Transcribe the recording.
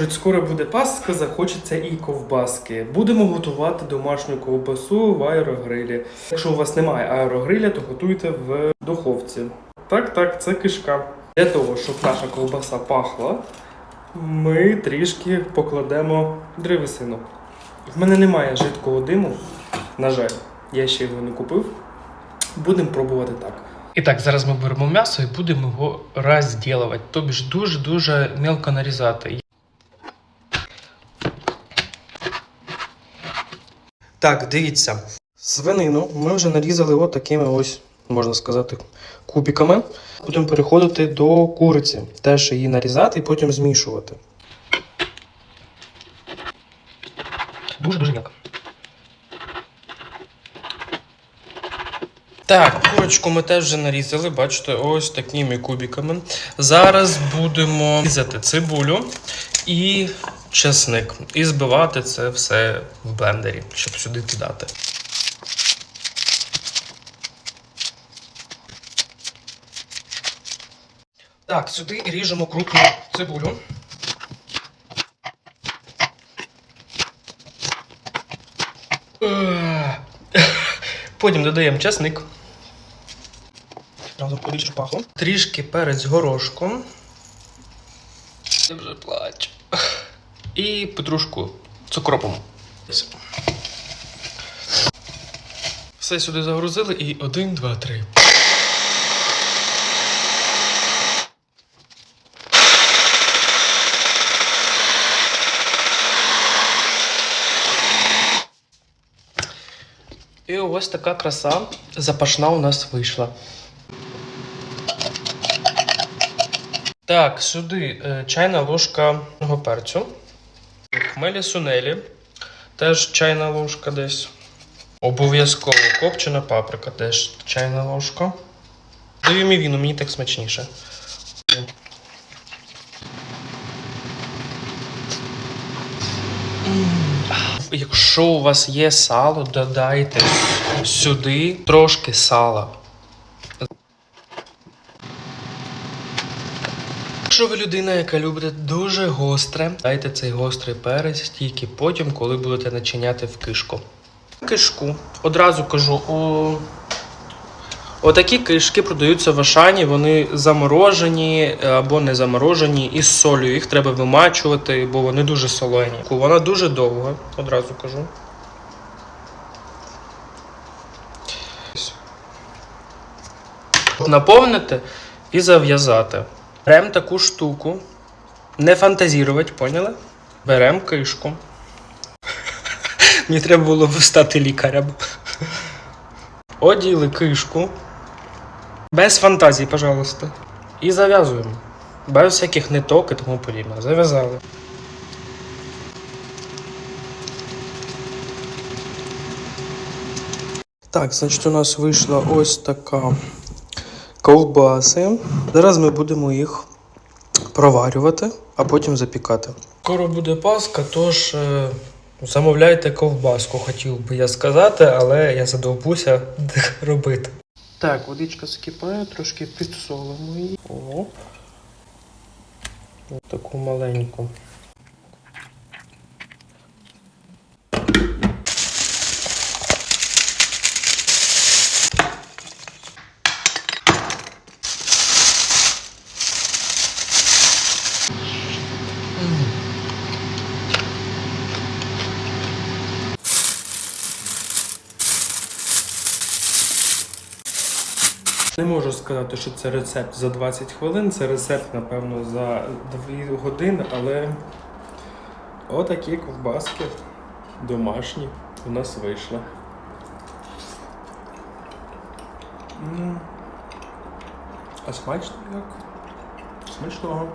кажуть, скоро буде Пасха, захочеться і ковбаски. Будемо готувати домашню ковбасу в аерогрилі. Якщо у вас немає аерогриля, то готуйте в духовці. Так, так, це кишка. Для того, щоб наша ковбаса пахла, ми трішки покладемо древесину. В мене немає жидкого диму, на жаль, я ще його не купив. Будемо пробувати так. І так, зараз ми беремо м'ясо і будемо його розділувати, тобі дуже-дуже мелко нарізати. Так, дивіться. Свинину ми вже нарізали от такими ось, можна сказати, кубиками. Будемо переходити до куриці. Теж її нарізати і потім змішувати. Дуже-дуже м'яко. Так, курочку ми теж вже нарізали, бачите, ось такими кубиками. Зараз будемо різати цибулю і чесник. І збивати це все в блендері, щоб сюди кидати. Так, сюди ріжемо крупну цибулю. Потім додаємо часник. Разом побільше пахло. Трішки перець горошком. Я вже плачу. І петрушку з укропом. Все сюди загрузили і один, два, три. І ось така краса запашна у нас вийшла. Так, сюди е, чайна ложка перцю. Хмелі сунелі. Теж чайна ложка десь. Обов'язково копчена паприка, теж чайна ложка. Даю мівіну, мені так смачніше. Якщо у вас є сало, додайте сюди трошки сала. Якщо ви людина, яка любить дуже гостре, дайте цей гострий перець тільки потім, коли будете начиняти в кишку. Кишку. Одразу кажу, о... отакі кишки продаються в Ашані, вони заморожені або не заморожені із солью. Їх треба вимачувати, бо вони дуже солені. Вона дуже довга, одразу кажу. Наповнити і зав'язати. Беремо таку штуку. Не фантазірувати, поняли? Беремо кишку. Мені треба було стати лікарем. Оділи кишку. Без фантазії, пожалуйста. І зав'язуємо. Без всяких ниток і тому подібне. Зав'язали. Так, значить, у нас вийшла ось така ковбаси. Зараз ми будемо їх проварювати, а потім запікати. Скоро буде Пасха, тож е, замовляйте ковбаску, хотів би я сказати, але я задовбуся робити. Так, водичка скипає, трошки підсолимо її. О. Ось таку маленьку. Не можу сказати, що це рецепт за 20 хвилин. Це рецепт, напевно, за 2 години, але отакі ковбаски домашні у нас вийшли. А смачно як? Смачного.